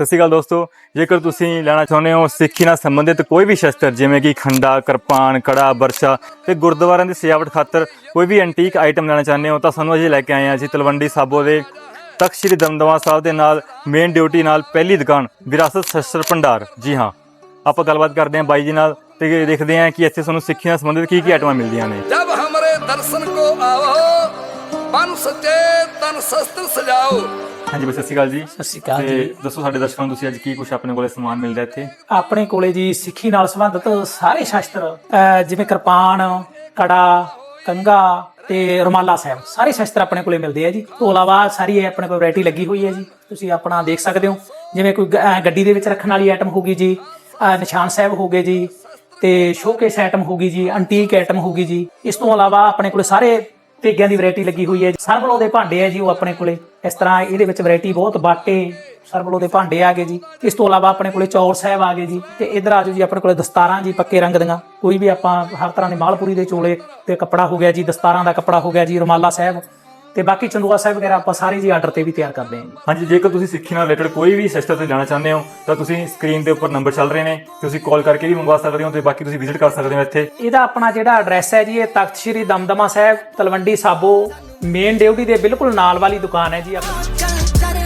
ਸਤਿ ਸ਼੍ਰੀ ਅਕਾਲ ਦੋਸਤੋ, ਜੇਕਰ ਤੁਸੀਂ ਲੈਣਾ ਚਾਹੁੰਦੇ ਹੋ ਸਿੱਖੀ ਨਾਲ ਸੰਬੰਧਿਤ ਕੋਈ ਵੀ ਸ਼ਸਤਰ, ਜਿਵੇਂ ਕਿ ਖੰਡਾ, ਕਿਰਪਾਨ, ਕੜਾ, ਬਰਛਾ ਤੇ ਗੁਰਦੁਆਰਿਆਂ ਦੀ ਸਜਾਵਟ ਖਾਤਰ ਕੋਈ ਵੀ ਐਂਟੀਕ ਆਈਟਮ ਲੈਣਾ ਚਾਹੁੰਦੇ ਹੋ, ਤਾਂ ਸਾਨੂੰ ਅਜੇ ਲੈ ਕੇ ਆਏ ਹਾਂ ਜੀ ਤਲਵੰਡੀ ਸਾਬੋ ਦੇ ਤਖਤ ਸ੍ਰੀ ਦਮਦਮਾ ਸਾਹਿਬ ਦੇ ਨਾਲ ਮੇਨ ਡਿਊਟੀ ਨਾਲ ਪਹਿਲੀ ਦੁਕਾਨ, ਵਿਰਾਸਤ ਸ਼ਸਤਰ ਭੰਡਾਰ। ਜੀ ਹਾਂ, ਆਪਾਂ ਗੱਲਬਾਤ ਕਰਦੇ ਹਾਂ ਬਾਈ ਜੀ ਨਾਲ ਤੇ ਦੇਖਦੇ ਹਾਂ ਕਿ ਇੱਥੇ ਸਾਨੂੰ ਸਿੱਖੀ ਨਾਲ ਸੰਬੰਧਿਤ ਕੀ ਕੀ ਆਈਟਮਾਂ ਮਿਲਦੀਆਂ ਨੇ। ਜਦ ਹਮਾਰੇ ਦਰਸ਼ਨ ਕੋ ਆਵੋ ਬਨ ਸਚੇ ਤਨ ਸ਼ਸਤਰ ਸਜਾਓ। ਹਾਂਜੀ ਬਾਈ ਸਤਿ ਸ਼੍ਰੀ ਅਕਾਲ ਜੀ। ਸਤਿ ਸ਼੍ਰੀ ਅਕਾਲ ਤੇ ਦੱਸੋ ਸਾਡੇ ਦਰਸ਼ਕਾਂ ਨੂੰ ਤੁਸੀਂ ਅੱਜ ਕੀ ਕੁਝ ਆਪਣੇ ਕੋਲੇ ਸਮਾਨ ਮਿਲਦਾ ਇੱਥੇ? ਆਪਣੇ ਕੋਲੇ ਜੀ ਸਿੱਖੀ ਨਾਲ ਸੰਬੰਧਿਤ ਸਾਰੇ ਸ਼ਾਸਤਰ ਅਹ ਜਿਵੇਂ ਕਿਰਪਾਨ ਕੜਾ ਕੰਗਾ ਤੇ ਰੁਮਾਲਾ ਸਾਹਿਬ। ਸਾਰੇ ਸ਼ਾਸਤਰ ਆਪਣੇ ਕੋਲੇ ਮਿਲਦੇ ਆ ਜੀ। ਤੋਂ ਇਲਾਵਾ ਸਾਰੀ ਇਹ ਆਪਣੇ ਕੋਲ ਵੈਰਾਈਟੀ ਲੱਗੀ ਹੋਈ ਹੈ ਜੀ। ਤੁਸੀਂ ਆਪਣਾ ਦੇਖ ਸਕਦੇ ਹੋ। ਜਿਵੇਂ ਕੋਈ ਗ- ਅਹ ਗੱਡੀ ਦੇ ਵਿੱਚ ਰੱਖਣ ਵਾਲੀ ਆਈਟਮ ਹੋਗੀ ਜੀ ਅਹ ਨਿਸ਼ਾਨ ਸਾਹਿਬ ਹੋਗੇ ਜੀ ਤੇ ਸ਼ੋਕੇਸ ਆਈਟਮ ਹੋਗੀ ਜੀ ਅੰਟੀਕ ਆਈਟਮ ਹੋਗੀ ਜੀ। ਇਸ ਤੋਂ ਇਲਾਵਾ ਆਪਣੇ ਕੋਲੇ ਸਾਰੇ ਤੇਗਿਆਂ ਦੀ ਵੈਰਾਈਟੀ ਲੱਗੀ ਹੋਈ ਹੈ। ਸਰਵਲੋ ਦੇ ਭਾਂਡੇ ਹੈ ਜੀ ਉਹ ਆਪਣੇ ਕੋਲੇ। ਇਸ ਤਰ੍ਹਾਂ ਇਹਦੇ ਵਿੱਚ ਵੈਰਾਈਟੀ ਬਹੁਤ ਬਾਟੇ ਸਰਵਲੋ ਦੇ ਭਾਂਡੇ ਆ ਗਏ ਜੀ। ਇਸ ਤੋਂ ਇਲਾਵਾ ਆਪਣੇ ਕੋਲੇ ਚੌਰ ਸਾਹਿਬ ਆ ਗਏ ਜੀ। ਤੇ ਇਧਰ ਜਾਓ ਜੀ, ਆਪਣੇ ਕੋਲੇ ਦਸਤਾਰਾਂ ਜੀ, ਪੱਕੇ ਰੰਗ ਦੀਆਂ। ਕੋਈ ਵੀ ਆਪਾਂ ਹਰ ਤਰ੍ਹਾਂ ਦੇ ਮਾਲਪੁਰੀ ਦੇ ਚੋਲੇ ਤੇ ਕੱਪੜਾ ਹੋ ਗਿਆ ਜੀ, ਦਸਤਾਰਾਂ ਦਾ ਕੱਪੜਾ ਹੋ ਗਿਆ ਜੀ, ਰੁਮਾਲਾ ਸਾਹਿਬ। ਤੇ ਬਾਕੀ ਚੰਦੂਆ ਸਾਹਿਬ ਵਗੈਰਾ ਆਪਾਂ ਸਾਰੇ ਜੀ ਆਰਡਰ ਤੇ ਵੀ ਤਿਆਰ ਕਰਦੇ ਹਾਂ ਜੀ। ਹਾਂਜੀ ਜੇਕਰ ਤੁਸੀਂ ਸਿੱਖੀ ਨਾਲ ਰਿਲੇਟਡ ਕੋਈ ਵੀ ਸ਼ਸਤਰ ਤੇ ਲੈਣਾ ਚਾਹੁੰਦੇ ਹੋ ਤਾਂ ਤੁਸੀਂ ਸਕਰੀਨ ਦੇ ਉੱਪਰ ਨੰਬਰ ਚੱਲ ਰਹੇ ਨੇ ਤੁਸੀਂ ਕਾਲ ਕਰਕੇ ਵੀ ਮੰਗਵਾ ਸਕਦੇ ਹੋ ਤੇ ਬਾਕੀ ਤੁਸੀਂ ਵਿਜ਼ਿਟ ਕਰ ਸਕਦੇ ਹੋ ਇੱਥੇ। ਇਹਦਾ ਆਪਣਾ ਜਿਹੜਾ ਐਡਰੈਸ ਹੈ ਜੀ ਇਹ ਤਖਤ ਸ੍ਰੀ ਦਮਦਮਾ ਸਾਹਿਬ ਤਲਵੰਡੀ ਸਾਬੋ ਮੇਨ ਡਿਊਟੀ ਦੇ ਬਿਲਕੁਲ ਨਾਲ ਵਾਲੀ ਦੁਕਾਨ ਹੈ ਜੀ ਆਪਣੀ।